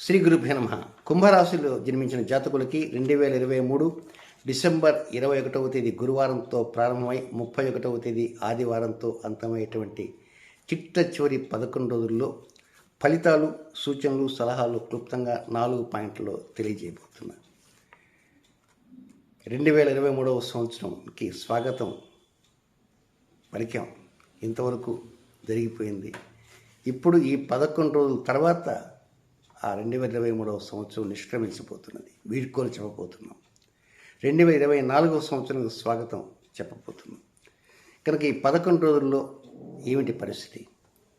శ్రీ గురుభ్య నమ. కుంభరాశిలో జన్మించిన జాతకులకి రెండు వేల ఇరవై మూడు డిసెంబర్ ఇరవై ఒకటవ తేదీ గురువారంతో ప్రారంభమై ముప్పై ఒకటవ తేదీ ఆదివారంతో అంతమయ్యేటువంటి చిట్ట చివరి పదకొండు రోజుల్లో ఫలితాలు సూచనలు సలహాలు క్లుప్తంగా నాలుగు పాయింట్లలో తెలియజేయబోతున్నా రెండు వేల ఇరవై మూడవ సంవత్సరంకి స్వాగతం. పలికాం ఇంతవరకు జరిగిపోయింది. ఇప్పుడు ఈ పదకొండు రోజుల తర్వాత ఆ రెండు వేల ఇరవై మూడవ సంవత్సరం నిష్క్రమించబోతున్నది. వీడ్కోలు చెప్పబోతున్నాం. రెండు వేల ఇరవై నాలుగవ సంవత్సరానికి స్వాగతం చెప్పబోతున్నాం. కనుక ఈ పదకొండు రోజుల్లో ఏమిటి పరిస్థితి?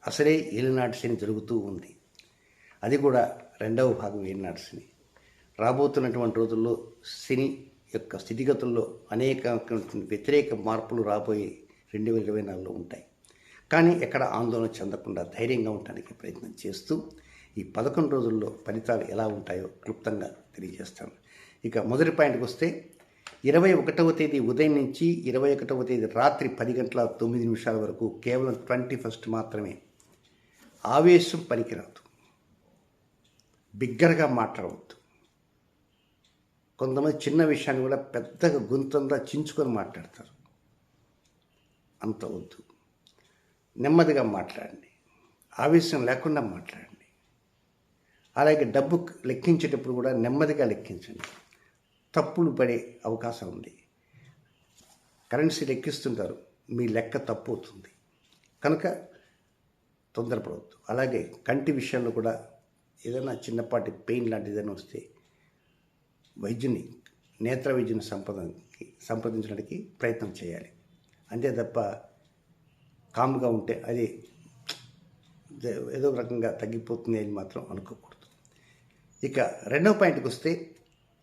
అసలే ఏలినాటి శని జరుగుతూ ఉంది. అది కూడా రెండవ భాగం ఏలినాటి శని. రాబోతున్నటువంటి రోజుల్లో శని యొక్క స్థితిగతుల్లో అనేక వ్యతిరేక మార్పులు రాబోయే రెండు వేల ఇరవై నాలుగులో ఉంటాయి. కానీ ఎక్కడ ఆందోళన చెందకుండా ధైర్యంగా ఉండడానికి ప్రయత్నం చేస్తూ ఈ పదకొండు రోజుల్లో ఫలితాలు ఎలా ఉంటాయో క్లుప్తంగా తెలియజేస్తాను. ఇక మొదటి పాయింట్కి వస్తే ఇరవై ఒకటవ తేదీ ఉదయం నుంచి ఇరవై ఒకటవ తేదీ రాత్రి పది గంటల తొమ్మిది నిమిషాల వరకు కేవలం ట్వంటీ ఫస్ట్ మాత్రమే ఆవేశం పనికిరాదు. బిగ్గరగా మాట్లాడవద్దు. కొంతమంది చిన్న విషయాన్ని కూడా పెద్దగా గుంతంతా చించుకొని మాట్లాడతారు. అంత వద్దు. నెమ్మదిగా మాట్లాడండి. ఆవేశం లేకుండా మాట్లాడండి. అలాగే డబ్బు లెక్కించేటప్పుడు కూడా నెమ్మదిగా లెక్కించండి. తప్పులు పడే అవకాశం ఉంది. కరెన్సీ లెక్కిస్తుంటారు. మీ లెక్క తప్పు అవుతుంది. కనుక తొందరపడవద్దు. అలాగే కంటి విషయంలో కూడా ఏదైనా చిన్నపాటి పెయిన్ లాంటిది ఏదైనా వస్తే వైద్యుని నేత్ర వైద్యుని సంప్రదానికి సంప్రదించడానికి ప్రయత్నం చేయాలి. అంతే తప్ప కామ్గా ఉంటే అది ఏదో రకంగా తగ్గిపోతుంది అని మాత్రం అనుకోకూడదు. ఇక రెండవ పాయింట్కి వస్తే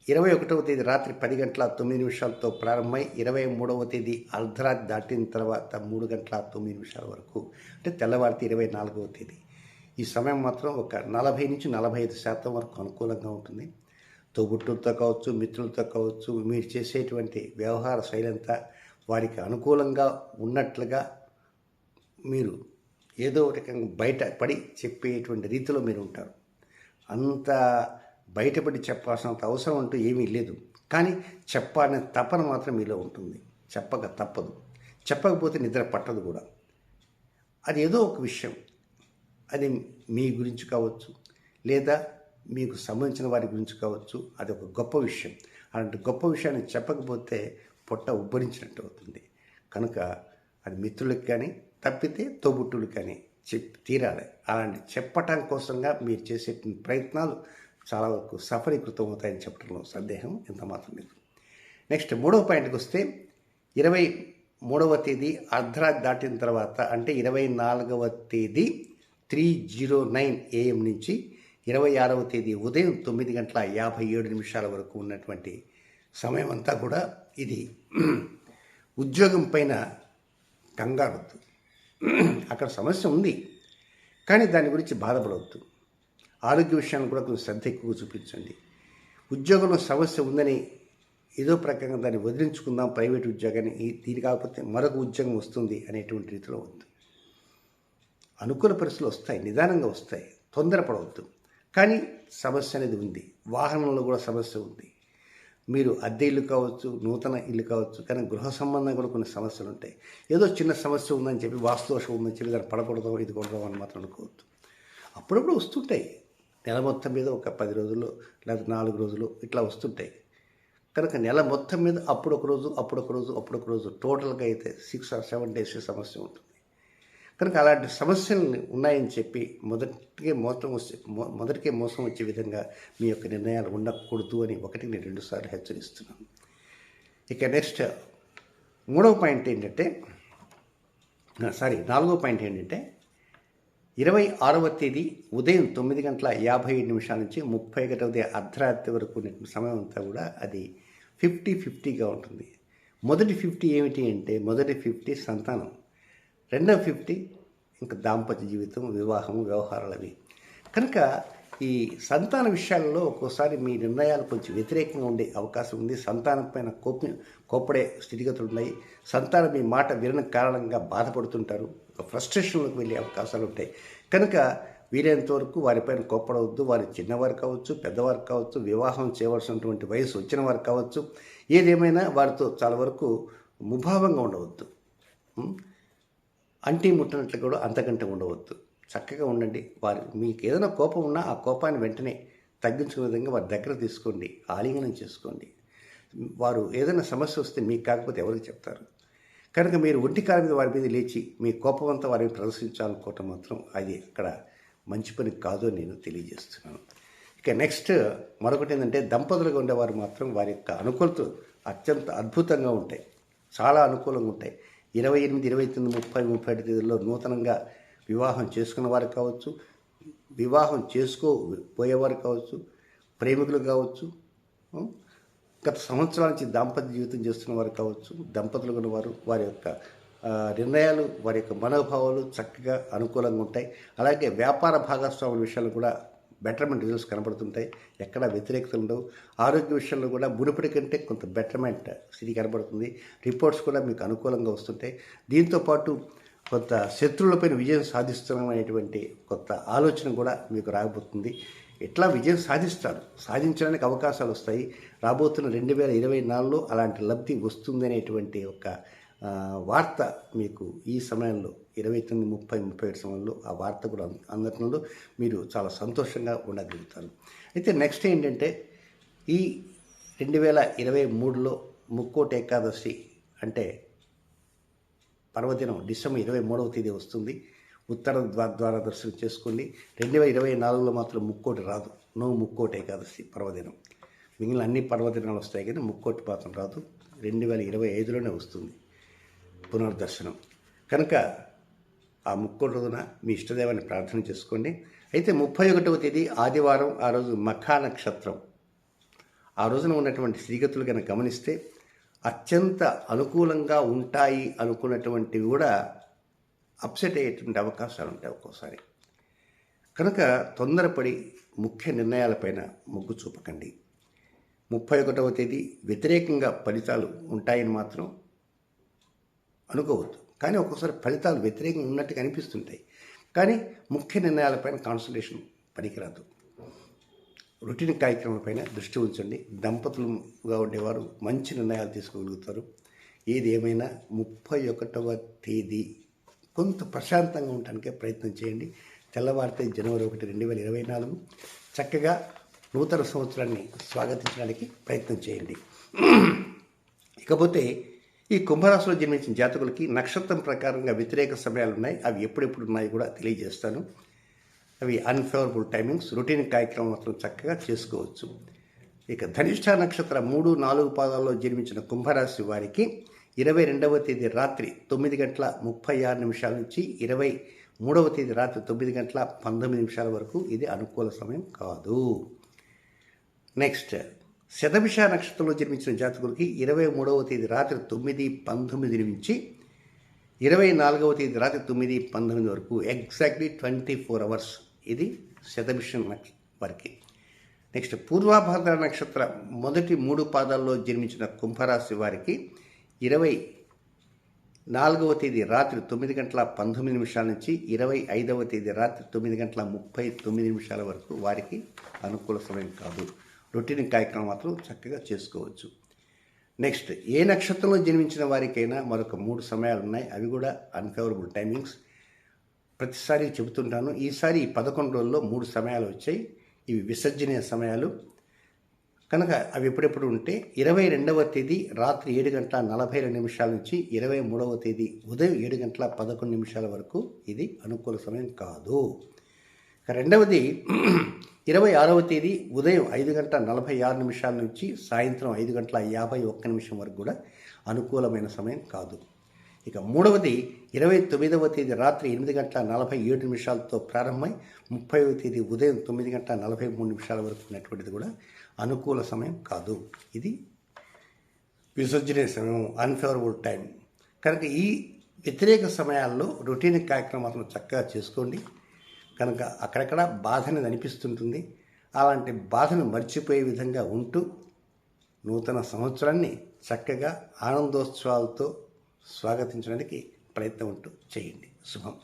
ఇరవై ఒకటవ తేదీ రాత్రి పది గంటల తొమ్మిది నిమిషాలతో ప్రారంభమై ఇరవై మూడవ తేదీ అర్ధరాత్రి దాటిన తర్వాత మూడు గంటల తొమ్మిది నిమిషాల వరకు అంటే తెల్లవారితే ఇరవై నాలుగవ తేదీ. ఈ సమయం మాత్రం ఒక నలభై నుంచి నలభై ఐదు శాతం వరకు అనుకూలంగా ఉంటుంది. తోబుట్టులతో కావచ్చు మిత్రులతో కావచ్చు మీరు చేసేటువంటి వ్యవహార శైలి అంతా వారికి అనుకూలంగా ఉన్నట్లుగా మీరు ఏదో ఒక రకంగా బయట పడి చెప్పేటువంటి రీతిలో మీరు ఉంటారు. అంత బయటపడి చెప్పాల్సినంత అవసరం అంటూ ఏమీ లేదు. కానీ చెప్పాలనే తపన మాత్రం మీలో ఉంటుంది. చెప్పక తప్పదు. చెప్పకపోతే నిద్ర పట్టదు కూడా. అది ఏదో ఒక విషయం. అది మీ గురించి కావచ్చు లేదా మీకు సంబంధించిన వారి గురించి కావచ్చు అది ఒక గొప్ప విషయం. అలాంటి గొప్ప విషయాన్ని చెప్పకపోతే పొట్ట ఉబ్బరించినట్టు అవుతుంది. కనుక అది మిత్రులకు కానీ తప్పితే తోబుట్టులకు కానీ చెప్పి తీరాలి. అలాంటి చెప్పటం కోసంగా మీరు చేసే ప్రయత్నాలు చాలా వరకు సఫలీకృతం అవుతాయని చెప్పడంలో సందేహం ఎంత మాత్రం లేదు. నెక్స్ట్ మూడవ పాయింట్కి వస్తే ఇరవై మూడవ తేదీ అర్ధరాత్రి దాటిన తర్వాత అంటే ఇరవై నాలుగవ తేదీ త్రీ జీరో నైన్ ఏఎం నుంచి ఇరవై ఆరవ తేదీ ఉదయం తొమ్మిది గంటల యాభై ఏడు నిమిషాల వరకు ఉన్నటువంటి సమయం అంతా కూడా ఇది ఉద్యోగం పైన కంగారు అక్కడ సమస్య ఉంది. కానీ దాని గురించి బాధపడవద్దు. ఆరోగ్య విషయాన్ని కూడా కొంచెం శ్రద్ధ ఎక్కువ చూపించండి. ఉద్యోగంలో సమస్య ఉందని ఏదో ప్రకారంగా దాన్ని వదిలించుకుందాం ప్రైవేట్ ఉద్యోగాన్ని. ఈ దీని కాకపోతే మరొక ఉద్యోగం వస్తుంది అనేటువంటి రీతిలో ఉంది అనుకూల పరిస్థితులు వస్తాయి నిదానంగా వస్తాయి. తొందరపడవద్దు. కానీ సమస్య అనేది ఉంది. వాహనంలో కూడా సమస్య ఉంది. మీరు అద్దె ఇల్లు కావచ్చు నూతన ఇల్లు కావచ్చు కానీ గృహ సంబంధం కూడా కొన్ని సమస్యలు ఉంటాయి. ఏదో చిన్న సమస్య ఉందని చెప్పి వాస్తుదోషం ఉందని చెప్పి దాన్ని పడకూడదు ఇది కొడదాం అని మాత్రం అనుకోవద్దు. అప్పుడప్పుడు వస్తుంటాయి. నెల మొత్తం మీద ఒక పది రోజులు లేదా నాలుగు రోజులు ఇట్లా వస్తుంటాయి. కనుక నెల మొత్తం మీద అప్పుడొక రోజు అప్పుడు ఒక రోజు అప్పుడు ఒక రోజు టోటల్గా అయితే సిక్స్ ఆర్ సెవెన్ డేస్ సమస్య ఉంటుంది. కనుక అలాంటి సమస్యలు ఉన్నాయని చెప్పి మొదటికే మోసం వచ్చే మొదటికే మోసం వచ్చే విధంగా మీ యొక్క నిర్ణయాలు ఉండకూడదు అని ఒకటి నేను రెండుసార్లు హెచ్చరిస్తున్నాను. ఇక నెక్స్ట్ మూడవ పాయింట్ ఏంటంటే సారీ నాలుగో పాయింట్ ఏంటంటే ఇరవై ఆరవ తేదీ ఉదయం తొమ్మిది గంటల యాభై ఏడు నిమిషాల నుంచి ముప్పై ఒకటవ తేదీ అర్ధరాత్రి వరకు సమయం అంతా కూడా అది ఫిఫ్టీ ఫిఫ్టీగా ఉంటుంది. మొదటి ఫిఫ్టీ ఏమిటి అంటే మొదటి ఫిఫ్టీ సంతానం. రెండవ ఫిఫ్టీ ఇంకా దాంపత్య జీవితం వివాహం వ్యవహారాలు అవి. కనుక ఈ సంతాన విషయాల్లో ఒక్కోసారి మీ నిర్ణయాలు కొంచెం వ్యతిరేకంగా ఉండే అవకాశం ఉంది. సంతానం పైన కోప కోపడే స్థితిగతులు ఉన్నాయి. సంతానం మీ మాట వినని కారణంగా బాధపడుతుంటారు. ఫ్రస్ట్రేషన్లోకి వెళ్ళే అవకాశాలు ఉంటాయి. కనుక వీలైనంత వరకు వారిపైన కోప్పడవద్దు. వారి చిన్నవారు కావచ్చు పెద్దవారు కావచ్చు వివాహం చేయవలసినటువంటి వయసు వచ్చిన వారు కావచ్చు ఏదేమైనా వారితో చాలా వరకు ముభావంగా ఉండవద్దు. అంటి ముట్టనట్లు కూడా అంతకంటే ఉండవద్దు. చక్కగా ఉండండి. వారు మీకు ఏదైనా కోపం ఉన్నా ఆ కోపాన్ని వెంటనే తగ్గించుకునే విధంగా వారి దగ్గర తీసుకోండి. ఆలింగనం చేసుకోండి. వారు ఏదైనా సమస్య వస్తే మీకు కాకపోతే ఎవరికి చెప్తారు? కనుక మీరు ఒంటి కాలం మీద వారి మీద లేచి మీ కోపం అంతా వారిని ప్రదర్శించాలనుకోవటం మాత్రం అది అక్కడ మంచి పని కాదు అని నేను తెలియజేస్తున్నాను. ఇక నెక్స్ట్ మరొకటి ఏంటంటే దంపతులుగా ఉండేవారు మాత్రం వారి యొక్క అనుకూలతలు అత్యంత అద్భుతంగా ఉంటాయి. చాలా అనుకూలంగా ఉంటాయి. ఇరవై ఎనిమిది ఇరవై తొమ్మిది ముప్పై ముప్పై ఐదు తేదీల్లో నూతనంగా వివాహం చేసుకున్న వారు కావచ్చు వివాహం చేసుకోబోయేవారు కావచ్చు ప్రేమికులు కావచ్చు గత సంవత్సరాల నుంచి దాంపత్య జీవితం చేస్తున్న వారు కావచ్చు దంపతులు ఉన్నవారు వారి యొక్క నిర్ణయాలు వారి యొక్క మనోభావాలు చక్కగా అనుకూలంగా ఉంటాయి. అలాగే వ్యాపార భాగస్వాముల విషయాలు కూడా బెటర్మెంట్ రిజల్ట్స్ కనబడుతుంటాయి. ఎక్కడ వ్యతిరేకతలు ఉండవు. ఆరోగ్య విషయంలో కూడా మునుపటి కంటే కొంత బెటర్మెంట్ స్థితి కనబడుతుంది. రిపోర్ట్స్ కూడా మీకు అనుకూలంగా వస్తుంటాయి. దీంతోపాటు కొంత శత్రువులపైన విజయం సాధిస్తున్నామనేటువంటి కొత్త ఆలోచన కూడా మీకు రాబోతుంది. ఎట్లా విజయం సాధిస్తారు? సాధించడానికి అవకాశాలు వస్తాయి. రాబోతున్న రెండు వేల ఇరవై నాలుగులో అలాంటి లబ్ధి వస్తుంది అనేటువంటి ఒక వార్త మీకు ఈ సమయంలో ఇరవై తొమ్మిది ముప్పై ముప్పై ఏడు సమయంలో ఆ వార్త కూడా అందటంలో మీరు చాలా సంతోషంగా ఉండగలుగుతారు. అయితే నెక్స్ట్ ఏంటంటే ఈ రెండు వేల ఇరవై మూడులో ముక్కోటి ఏకాదశి అంటే పర్వదినం డిసెంబర్ ఇరవై మూడవ తేదీ వస్తుంది. ఉత్తర ద్వారా దర్శనం చేసుకోండి. రెండు వేల ఇరవై నాలుగులో మాత్రం ముక్కోటి రాదు. నో ముక్కోటి ఏకాదశి పర్వదినం. మిగిలిన అన్ని పర్వదినాలు వస్తాయి కానీ ముక్కోటి మాత్రం రాదు. రెండు వేల ఇరవై ఐదులోనే వస్తుంది. పునర్దర్శనం. కనుక ఆ ముక్కోటి రోజున మీ ఇష్టదేవాన్ని ప్రార్థన చేసుకోండి. అయితే ముప్పై ఒకటవ తేదీ ఆదివారం ఆ రోజు మఖా నక్షత్రం. ఆ రోజున ఉన్నటువంటి స్థితిగతులు కనుక గమనిస్తే అత్యంత అనుకూలంగా ఉంటాయి అనుకున్నటువంటివి కూడా అప్సెట్ అయ్యేటువంటి అవకాశాలు ఉంటాయి ఒక్కోసారి. కనుక తొందరపడి ముఖ్య నిర్ణయాలపైన మొగ్గు చూపకండి. ముప్పై ఒకటవ తేదీ వ్యతిరేకంగా ఫలితాలు ఉంటాయని మాత్రం అనుకోవద్దు. కానీ ఒక్కోసారి ఫలితాలు వ్యతిరేకంగా ఉన్నట్టుగా అనిపిస్తుంటాయి కానీ ముఖ్య నిర్ణయాలపైన కాన్సన్ట్రేషన్ పనికిరాదు. రొటీన్ కార్యక్రమాలపైన దృష్టి ఉంచండి. దంపతులుగా ఉండేవారు మంచి నిర్ణయాలు తీసుకోగలుగుతారు. ఏది ఏమైనా ముప్పై ఒకటవ తేదీ కొంత ప్రశాంతంగా ఉండటానికే ప్రయత్నం చేయండి. తెల్లవారితే జనవరి ఒకటి రెండు వేల ఇరవై నాలుగు. చక్కగా నూతన సంవత్సరాన్ని స్వాగతించడానికి ప్రయత్నం చేయండి. ఇకపోతే ఈ కుంభరాశిలో జన్మించిన జాతకులకి నక్షత్రం ప్రకారంగా వ్యతిరేక సమయాలు ఉన్నాయి అవి ఎప్పుడెప్పుడు ఉన్నాయి కూడా తెలియజేస్తాను. అవి అన్ఫేవరబుల్ టైమింగ్స్ రొటీన్ కార్యక్రమం మాత్రం చక్కగా చేసుకోవచ్చు. ఇక ధనిష్ట నక్షత్ర మూడు నాలుగు పాదాల్లో జన్మించిన కుంభరాశి వారికి ఇరవై రెండవ తేదీ రాత్రి తొమ్మిది గంటల ముప్పై ఆరు నిమిషాల నుంచి ఇరవై మూడవ తేదీ రాత్రి తొమ్మిది గంటల పంతొమ్మిది నిమిషాల వరకు ఇది అనుకూల సమయం కాదు. నెక్స్ట్ శతభిష నక్షత్రంలో జన్మించిన జాతకులకి ఇరవై మూడవ తేదీ రాత్రి తొమ్మిది పంతొమ్మిది నుంచి ఇరవై నాలుగవ తేదీ రాత్రి తొమ్మిది పంతొమ్మిది వరకు ఎగ్జాక్ట్లీ ట్వంటీ ఫోర్ అవర్స్ ఇది శతభిష వారికి. నెక్స్ట్ పూర్వాభాద్ర నక్షత్ర మొదటి మూడు పాదాల్లో జన్మించిన కుంభరాశి వారికి ఇరవై నాలుగవ తేదీ రాత్రి తొమ్మిది గంటల పంతొమ్మిది నిమిషాల నుంచి ఇరవై ఐదవ తేదీ రాత్రి తొమ్మిది గంటల ముప్పై తొమ్మిది నిమిషాల వరకు వారికి అనుకూల సమయం కాదు. రొటీన్ కార్యక్రమం మాత్రం చక్కగా చేసుకోవచ్చు. నెక్స్ట్ ఏ నక్షత్రంలో జన్మించిన వారికైనా మరొక మూడు సమయాలు ఉన్నాయి. అవి కూడా అన్ఫేవరబుల్ టైమింగ్స్ ప్రతిసారి చెబుతుంటాను ఈసారి ఈ పదకొండు రోజుల్లో మూడు సమయాలు వచ్చాయి. ఇవి విసర్జనీయ సమయాలు. కనుక అవి ఎప్పుడెప్పుడు ఉంటే ఇరవై రెండవ తేదీ రాత్రి ఏడు గంటల నలభై రెండు నిమిషాల నుంచి ఇరవై మూడవ తేదీ ఉదయం ఏడు గంటల పదకొండు నిమిషాల వరకు ఇది అనుకూల సమయం కాదు. రెండవది ఇరవై ఆరవ తేదీ ఉదయం ఐదు గంటల నలభై ఆరు నిమిషాల నుంచి సాయంత్రం ఐదు గంటల యాభై ఒక్క నిమిషం వరకు కూడా అనుకూలమైన సమయం కాదు. ఇక మూడవది ఇరవై తొమ్మిదవ తేదీ రాత్రి ఎనిమిది గంటల నలభై ఏడు నిమిషాలతో ప్రారంభమై ముప్పైవ తేదీ ఉదయం తొమ్మిది గంటల నలభై మూడు నిమిషాల వరకు ఉన్నటువంటిది కూడా అనుకూల సమయం కాదు. ఇది విసర్జనీయ సమయం అన్ఫేవరబుల్ టైం కనుక ఈ వ్యతిరేక సమయాల్లో రొటీన్ కార్యక్రమం చక్కగా చేసుకోండి. కనుక అక్కడక్కడ బాధ అనేది అనిపిస్తుంటుంది. అలాంటి బాధను మర్చిపోయే విధంగా ఉంటూ నూతన సంవత్సరాన్ని చక్కగా ఆనందోత్సవాలతో స్వాగతించడానికి ప్రయత్నం ఉంటూ చేయండి. శుభం.